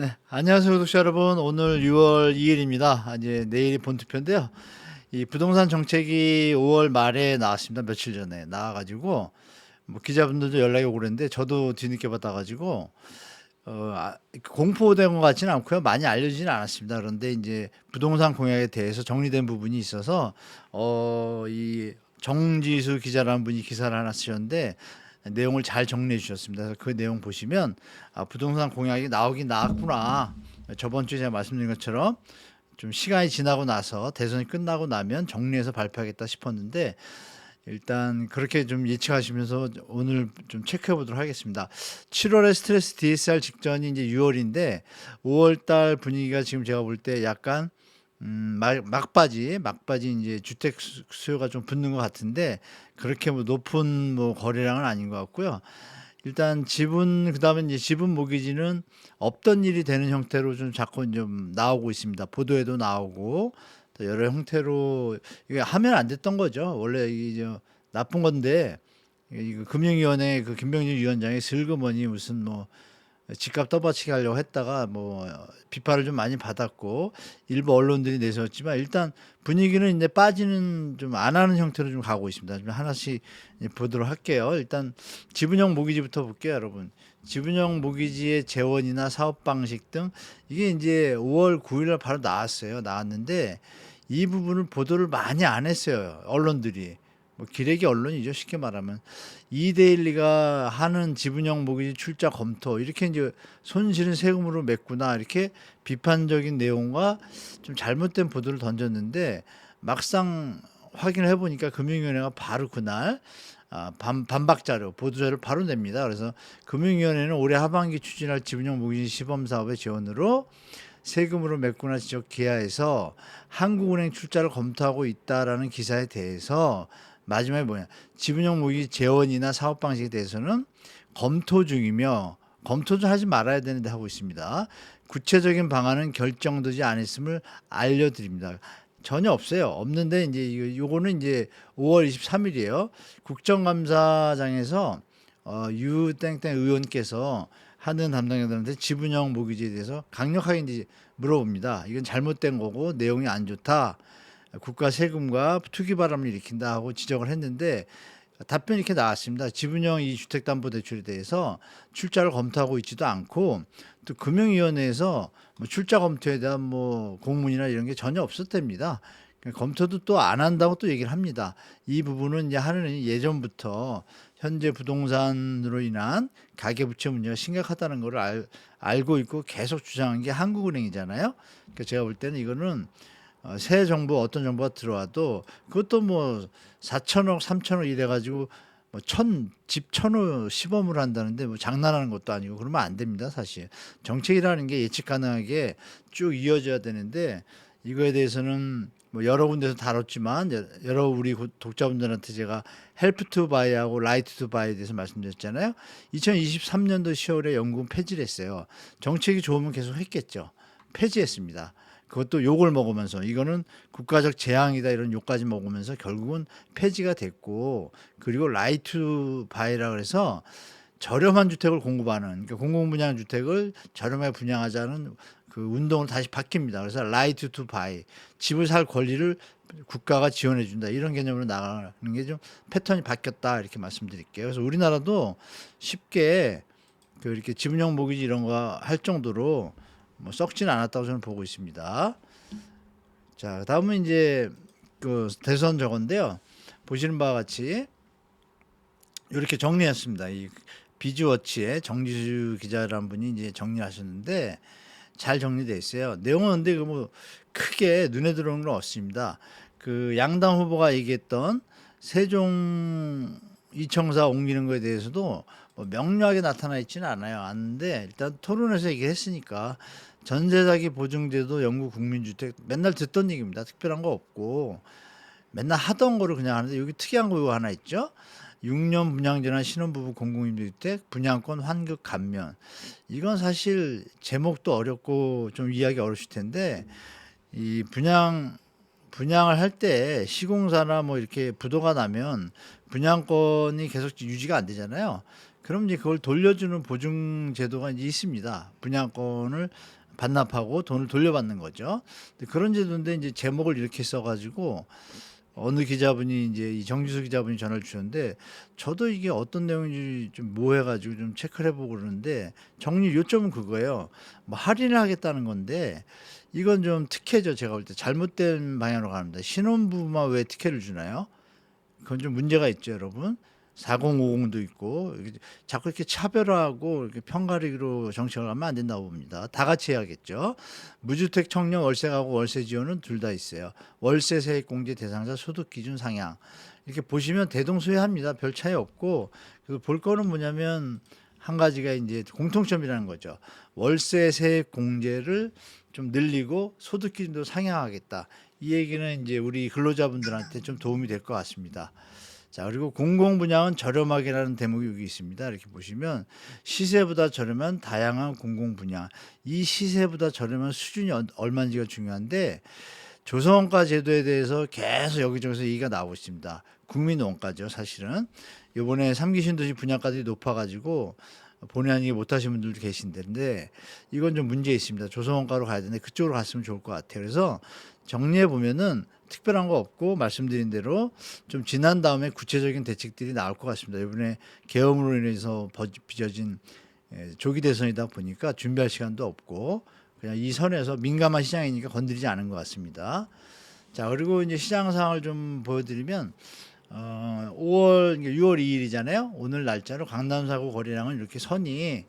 네, 안녕하세요, 구독자 여러분. 오늘 6월 2일입니다. 이제 내일이 본투표인데요. 이 부동산 정책이 5월 말에 나왔습니다. 며칠 전에 나와가지고 뭐 기자분들도 연락이 오고 그랬는데 저도 뒤늦게 받아가지고 어, 아, 공포된 것 같지는 않고요. 많이 알려지진 않았습니다. 그런데 이제 부동산 공약에 대해서 정리된 부분이 있어서 어, 이 정지수 기자라는 분이 기사를 하나 쓰셨는데 내용을 잘 정리해 주셨습니다. 그 내용 보시면 아, 부동산 공약이 나오긴 나왔구나. 저번 주에 제가 말씀드린 것처럼 좀 시간이 지나고 나서 대선이 끝나고 나면 정리해서 발표하겠다 싶었는데 일단 그렇게 좀 예측하시면서 오늘 좀 체크해 보도록 하겠습니다. 7월에 스트레스 DSR 직전이 이제 6월인데 5월 달 분위기가 지금 제가 볼 때 약간 음, 막, 막바지, 막바지 이제 주택 수- 수요가 좀 붙는 것 같은데 그렇게 뭐 높은 뭐 거래량은 아닌 것 같고요. 일단 지분 그다음에 이제 지분 모기지는 없던 일이 되는 형태로 좀 자꾸 좀 나오고 있습니다. 보도에도 나오고 또 여러 형태로 이게 하면 안 됐던 거죠. 원래 이게 저 나쁜 건데 이거 금융위원회 그 김병진 위원장이 슬그머니 무슨 뭐 집값 떠받치게 하려고 했다가 뭐 비판을 좀 많이 받았고 일부 언론들이 내세웠지만 일단 분위기는 이제 빠지는 좀 안 하는 형태로 좀 가고 있습니다. 좀 하나씩 보도록 할게요. 일단 지분형 모기지부터 볼게요, 여러분. 지분형 모기지의 재원이나 사업 방식 등 이게 이제 5월 9일 날 바로 나왔어요. 나왔는데 이 부분을 보도를 많이 안 했어요. 언론들이. 뭐 기레기 언론이죠. 쉽게 말하면 이데일리가 하는 지분형 모기지 출자 검토 이렇게 이제 손실은 세금으로 맺구나 이렇게 비판적인 내용과 좀 잘못된 보도를 던졌는데 막상 확인을 해보니까 금융위원회가 바로 그날 아, 반, 반박 자료, 보도 자료를 바로 냅니다. 그래서 금융위원회는 올해 하반기 추진할 지분형 모기지 시범 사업의 지원으로 세금으로 메꾸나 지적 기하에서 한국은행 출자를 검토하고 있다라는 기사에 대해서 마지막에 뭐냐 지분형 모기지 재원이나 사업 방식에 대해서는 검토 중이며 검토 좀 하지 말아야 되는데 하고 있습니다. 구체적인 방안은 결정되지 않았음을 알려드립니다. 전혀 없어요. 없는데 이제 요거는 이제 5월 23일이에요. 국정감사장에서 어, 유 땡땡 의원께서 하는 담당자들한테 지분형 모기지에 대해서 강력하게 이제 물어봅니다. 이건 잘못된 거고 내용이 안 좋다. 국가 세금과 투기 바람을 일으킨다 하고 지적을 했는데 답변이 이렇게 나왔습니다. 지분형 이 주택담보대출에 대해서 출자를 검토하고 있지도 않고 또 금융위원회에서 뭐 출자 검토에 대한 뭐 공문이나 이런 게 전혀 없었답니다. 검토도 또 안 한다고 또 얘기를 합니다. 이 부분은 이제 하는 예전부터 현재 부동산으로 인한 가계부채 문제가 심각하다는 것을 알, 알고 있고 계속 주장한 게 한국은행이잖아요. 그러니까 제가 볼 때는 이거는 어, 새 정부 어떤 정부가 들어와도 그것도 뭐 4천억, 3천억 이래 가지고 뭐천집 천호 시범을 한다는데 뭐 장난하는 것도 아니고 그러면 안 됩니다, 사실. 정책이라는 게 예측 가능하게 쭉 이어져야 되는데 이거에 대해서는 뭐 여러 군데서 다뤘지만 여- 여러 우리 구- 독자분들한테 제가 헬프 투 바이하고 라이트 투 바이에 대해서 말씀드렸잖아요. 2023년도 10월에 영국은 폐지를 했어요. 정책이 좋으면 계속 했겠죠. 폐지했습니다. 그것도 욕을 먹으면서 이거는 국가적 재앙이다 이런 욕까지 먹으면서 결국은 폐지가 됐고 그리고 라이트 바이라 그래서 저렴한 주택을 공급하는 그러니까 공공 분양 주택을 저렴하게 분양하자는 그 운동으로 다시 바뀝니다. 그래서 라이트 투 바이 집을 살 권리를 국가가 지원해 준다 이런 개념으로 나가는 게 좀 패턴이 바뀌었다 이렇게 말씀드릴게요. 그래서 우리나라도 쉽게 그 이렇게 지분형 모기지 이런 거 할 정도로 뭐 썩지는 않았다고 저는 보고 있습니다. 자, 다음은 이제 그 대선 저건데요. 보시는 바와 같이 이렇게 정리했습니다. 이 비즈워치의 정지수 기자라는 분이 이제 정리하셨는데 잘 정리돼 있어요. 내용은 근데 그뭐 크게 눈에 들어오는 건 없습니다. 그 양당 후보가 얘기했던 세종 이청사 옮기는 거에 대해서도 뭐 명료하게 나타나 있지는 않아요. 않는데 일단 토론에서 얘기했으니까 전세 사기 보증제도 영구 국민주택 맨날 듣던 얘기입니다. 특별한 거 없고 맨날 하던 거를 그냥 하는데 여기 특이한 거 이거 하나 있죠. 6년 분양 전환 신혼부부 공공임대주택 분양권 환급 감면 이건 사실 제목도 어렵고 좀 이해하기 어려우실 텐데 이 분양 분양을 할 때 시공사나 뭐 이렇게 부도가 나면 분양권이 계속 유지가 안 되잖아요. 그럼 이제 그걸 돌려주는 보증 제도가 이제 있습니다. 분양권을 반납하고 돈을 돌려받는 거죠. 그런 제도인데 이제 제목을 이렇게 써가지고 어느 기자분이 이제 이 정지수 기자분이 전화를 주셨는데 저도 이게 어떤 내용인지 좀 모해가지고 좀 체크를 해보고 그러는데 정리 요점은 그거예요. 뭐 할인을 하겠다는 건데 이건 좀 특혜죠. 제가 볼 때 잘못된 방향으로 가는데 신혼부부만 왜 특혜를 주나요? 그건 좀 문제가 있죠, 여러분. 4050도 있고 자꾸 이렇게 차별화하고 이렇게 편가르기로 정책을 하면 안 된다고 봅니다. 다 같이 해야겠죠. 무주택 청년 월세 가구 월세 지원은 둘 다 있어요. 월세 세액 공제 대상자 소득 기준 상향 이렇게 보시면 대동소이합니다. 별 차이 없고 그볼 거는 뭐냐면 한 가지가 이제 공통점이라는 거죠. 월세 세액 공제를 좀 늘리고 소득 기준도 상향하겠다. 이 얘기는 이제 우리 근로자분들한테 좀 도움이 될 것 같습니다. 자 그리고 공공 분양은 저렴하게라는 대목이 여기 있습니다. 이렇게 보시면 시세보다 저렴한 다양한 공공 분양. 이 시세보다 저렴한 수준이 얼- 얼마인지가 중요한데 조성원가 제도에 대해서 계속 여기저기서 얘기가 나오고 있습니다. 국민 원가죠, 사실은. 이번에 삼기 신도시 분양가들이 높아가지고 본의 아니게 못하신 분들도 계신데 이건 좀 문제 있습니다. 조성원가로 가야 되는데 그쪽으로 갔으면 좋을 것 같아요. 그래서 정리해 보면은 특별한 거 없고 말씀드린 대로 좀 지난 다음에 구체적인 대책들이 나올 것 같습니다. 이번에 계엄으로 인해서 버- 빚어진 예, 조기 대선이다 보니까 준비할 시간도 없고 그냥 이 선에서 민감한 시장이니까 건드리지 않은 것 같습니다. 자 그리고 이제 시장 상황을 좀 보여드리면 어, 5월 6월 2일이잖아요. 오늘 날짜로 강남 사고 거래량은 이렇게 선이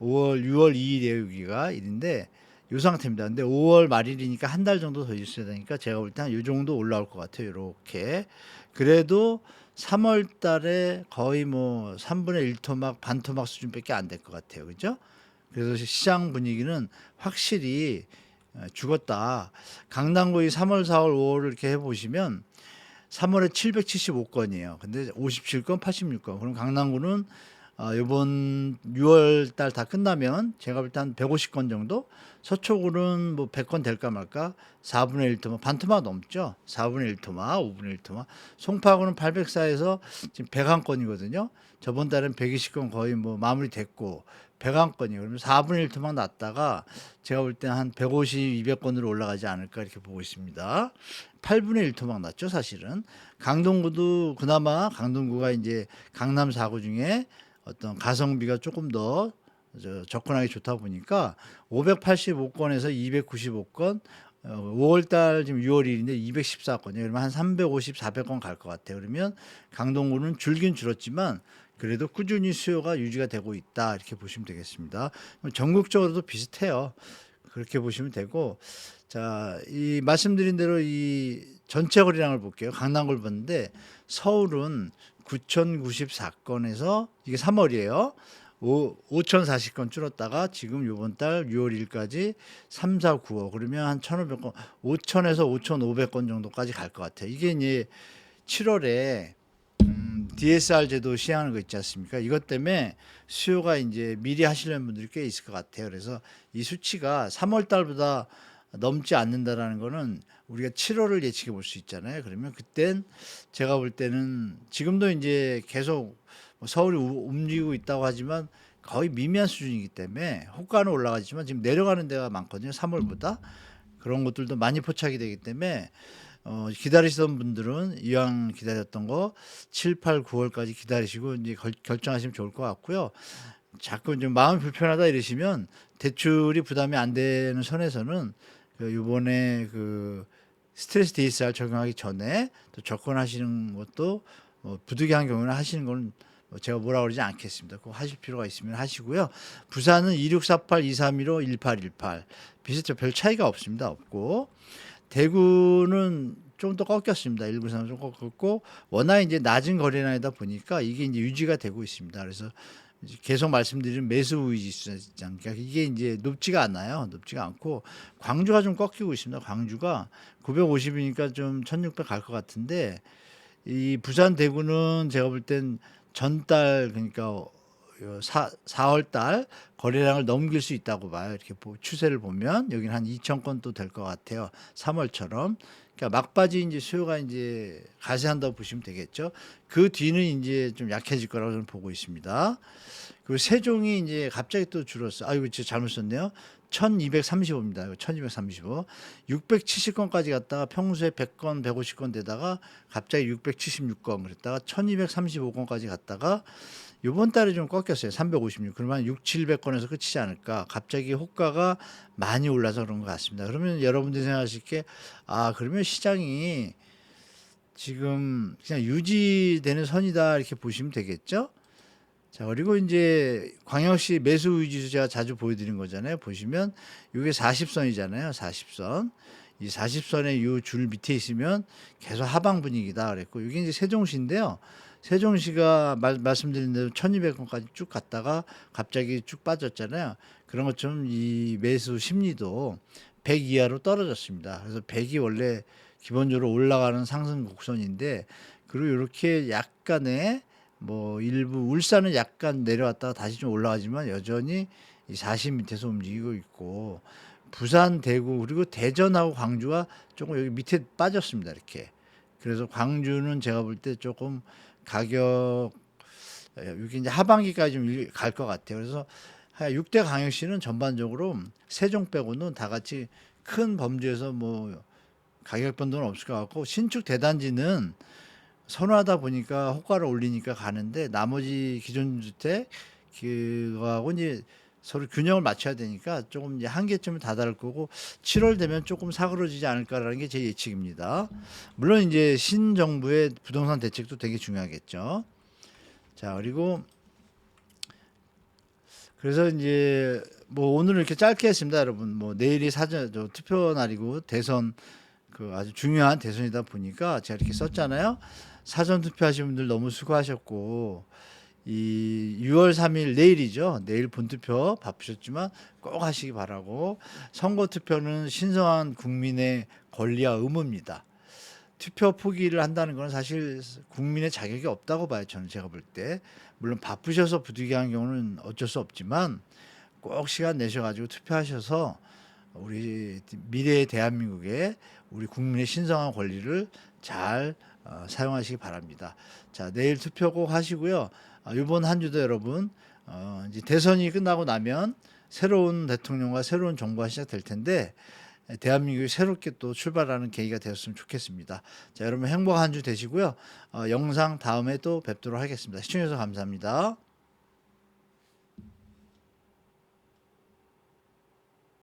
5월 6월 2일에 여기가 일인데 이 상태입니다. 근데 5월 말일이니까 한 달 정도 더 있어야 되니까 제가 볼 때한이 정도 올라올 것 같아요. 이렇게 그래도 3월 달에 거의 뭐 3분의 1토막 반 토막 수준밖에 안 될 것 같아요. 그죠? 그래서 시장 분위기는 확실히 어, 죽었다. 강남구이 3월, 4월, 5월을 이렇게 해보시면 3월에 775건이에요. 근데 57건, 86건. 그럼 강남구는 어, 이번 6월 달 다 끝나면 제가 볼 때 한 150건 정도? 서초구는 뭐 100건 될까 말까? 4분의 1토마, 반토마 넘죠? 4분의 1토마, 5분의 1토마. 송파구는 804에서 지금 101건이거든요. 저번 달엔 120건 거의 뭐 마무리 됐고, 101건이에요. 그러면 4분의 1토막 났다가 제가 볼 때 한 150, 200건으로 올라가지 않을까 이렇게 보고 있습니다. 8분의 1토막 났죠, 사실은. 강동구도 그나마 강동구가 이제 강남 4구 중에 어떤 가성비가 조금 더 저, 접근하기 좋다 보니까 585건에서 295건 어, 5월 달 지금 6월 1일인데 214건이에요. 그러면 한 350, 400건 갈 것 같아요. 그러면 강동구는 줄긴 줄었지만 그래도 꾸준히 수요가 유지가 되고 있다. 이렇게 보시면 되겠습니다. 전국적으로도 비슷해요. 그렇게 보시면 되고 자, 이 말씀드린 대로 이 전체 거래량을 볼게요. 강남을 봤는데 서울은 9,094건에서 이게 3월이에요. 5, 5,040건 줄었다가 지금 요번 달 6월 1일까지 3, 4, 9호 그러면 한 1,500건, 5,000에서 5,500건 정도까지 갈 것 같아요. 이게 이제 7월에 음, DSR 제도 시행하는 거 있지 않습니까? 이것 때문에 수요가 이제 미리 하시려는 분들이 꽤 있을 것 같아요. 그래서 이 수치가 3월 달보다 넘지 않는다라는 거는 우리가 7월을 예측해 볼 수 있잖아요. 그러면 그땐 제가 볼 때는 지금도 이제 계속 뭐 서울이 우- 움직이고 있다고 하지만 거의 미미한 수준이기 때문에 호가는 올라가지만 지금 내려가는 데가 많거든요. 3월보다 그런 것들도 많이 포착이 되기 때문에 어, 기다리시던 분들은 이왕 기다렸던 거 7, 8, 9월까지 기다리시고 이제 결, 결정하시면 좋을 것 같고요. 자꾸 좀 마음이 불편하다 이러시면 대출이 부담이 안 되는 선에서는 그 이번에 그 스트레스 DSR 적용하기 전에 또 접근하시는 것도 뭐 부득이한 경우는 하시는 건뭐 제가 뭐라 그러지 않겠습니다. 꼭 하실 필요가 있으면 하시고요. 부산은 2648, 2315, 1818 비슷해요. 별 차이가 없습니다. 없고 대구는 좀 더 꺾였습니다. 193좀 꺾였고 워낙 이제 낮은 거래량이다 보니까 이게 이제 유지가 되고 있습니다. 그래서 계속 말씀드린 매수 수장 그러니까 이게 이제 높지가 않아요. 높지가 않고 광주가 좀 꺾이고 있습니다. 광주가 950이니까 좀 1600 갈 것 같은데 이 부산 대구는 제가 볼 땐 전달 그러니까 요 사, 4월 달 거래량을 넘길 수 있다고 봐요. 이렇게 보- 추세를 보면 여기는 한 2천 건또될것 같아요. 3월처럼. 그러니까 막바지 이제 수요가 이제 가세한다고 보시면 되겠죠. 그 뒤는 이제 좀 약해질 거라고 저는 보고 있습니다. 그리고 세종이 이제 갑자기 또 줄었어. 아이고 제가 잘못 썼네요. 1235입니다. 이거 1235. 670건까지 갔다가 평소에 100건, 150건 되다가 갑자기 676건 그랬다가 1235건까지 갔다가 요번 달에 좀 꺾였어요. 356. 그러면 6, 700건에서 끝이지 않을까. 갑자기 호가가 많이 올라서 그런 것 같습니다. 그러면 여러분들이 생각하실 게, 아, 그러면 시장이 지금 그냥 유지되는 선이다. 이렇게 보시면 되겠죠? 자, 그리고 이제 광역시 매수 위주로 제가 자주 보여드린 거잖아요. 보시면 이게 40선이잖아요. 40선. 이 40선의 이 줄 밑에 있으면 계속 하방 분위기다 그랬고 이게 이제 세종시인데요. 세종시가 말, 말씀드린 대로 1200원까지 쭉 갔다가 갑자기 쭉 빠졌잖아요. 그런 것처럼 이 매수 심리도 100 이하로 떨어졌습니다. 그래서 100이 원래 기본적으로 올라가는 상승 곡선인데 그리고 이렇게 약간의 뭐 일부 울산은 약간 내려왔다가 다시 좀 올라가지만 여전히 이40 밑에서 움직이고 있고 부산, 대구 그리고 대전하고 광주가 조금 여기 밑에 빠졌습니다. 이렇게. 그래서 광주는 제가 볼 때 조금 가격 에, 여기 이제 하반기까지 좀 갈 것 같아요. 그래서 6대 광역시는 전반적으로 세종 빼고는 다 같이 큰 범주에서 뭐 가격 변동은 없을 것 같고 신축 대단지는 선호하다 보니까 호가를 올리니까 가는데 나머지 기존 주택 그거하고 이제 서로 균형을 맞춰야 되니까 조금 이제 한계점에 다다를 거고 7월 되면 조금 사그러지지 않을까라는 게 제 예측입니다. 물론 이제 신정부의 부동산 대책도 되게 중요하겠죠. 자 그리고 그래서 이제 뭐 오늘 이렇게 짧게 했습니다, 여러분. 뭐 내일이 사전 저 투표 날이고 대선 그 아주 중요한 대선이다 보니까 제가 이렇게 썼잖아요. 사전 투표하신 분들 너무 수고하셨고 이 6월 3일 내일이죠. 내일 본투표 바쁘셨지만 꼭 하시기 바라고 선거 투표는 신성한 국민의 권리와 의무입니다. 투표 포기를 한다는 건 사실 국민의 자격이 없다고 봐요. 저는 제가 볼 때. 물론 바쁘셔서 부득이한 경우는 어쩔 수 없지만 꼭 시간 내셔가지고 투표하셔서 우리 미래의 대한민국의 우리 국민의 신성한 권리를 잘 어, 사용하시기 바랍니다. 자 내일 투표 꼭 하시고요. 아, 이번 한 주도 여러분 어, 이제 대선이 끝나고 나면 새로운 대통령과 새로운 정부가 시작될 텐데 대한민국이 새롭게 또 출발하는 계기가 되었으면 좋겠습니다. 자 여러분 행복한 한 주 되시고요. 어, 영상 다음에 또 뵙도록 하겠습니다. 시청해주셔서 감사합니다.